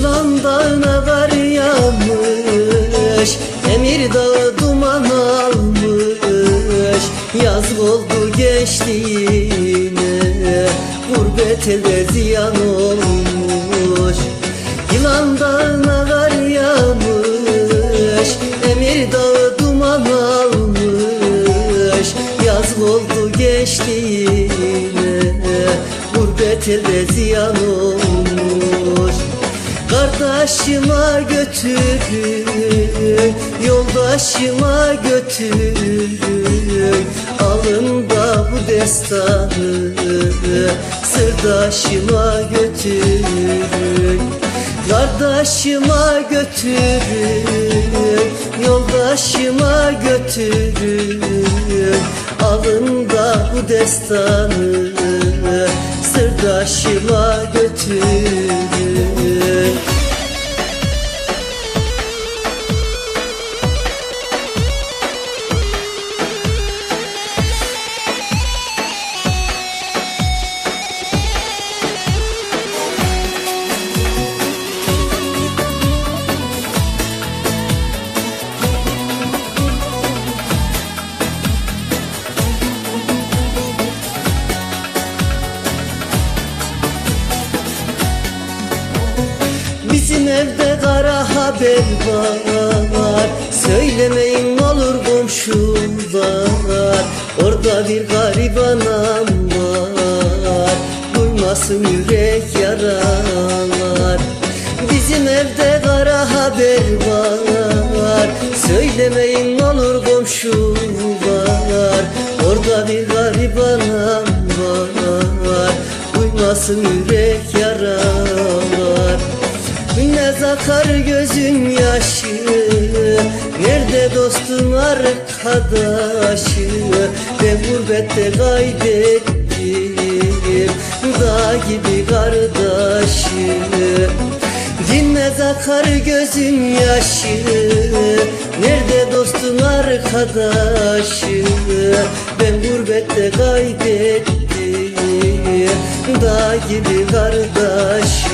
Yılan dağına kar yağmış Emir dağı duman almış. Yazık oldu gençliğine Gurbet elde ziyan olmuş. Yılan dağına kar yağmış Emir dağı duman almış. Yazık oldu gençliğine Gurbet elde ziyan olmuş Kardeşime götürün Yoldaşıma götürün Alın da bu destanı Sırdaşıma götürün Kardeşime götürün Yoldaşıma götürün Alın da bu destanı Sırdaşıma götürün evde kara haber var. Söylemeyin olur komşular. Orada bir gariban anam var. Duymasın yürek yaralar. Bizim evde kara haber var. Söylemeyin olur komşular. Orada bir gariban anam var. Duymasın yürek yaralar akar gözün yaşı. Nerede dostun arkadaşı? Ben gurbette kaybettim Dağ gibi kardeşi Dinmez akar gözün yaşı. Nerede dostun arkadaşı? Ben gurbette kaybettim Dağ gibi kardeşi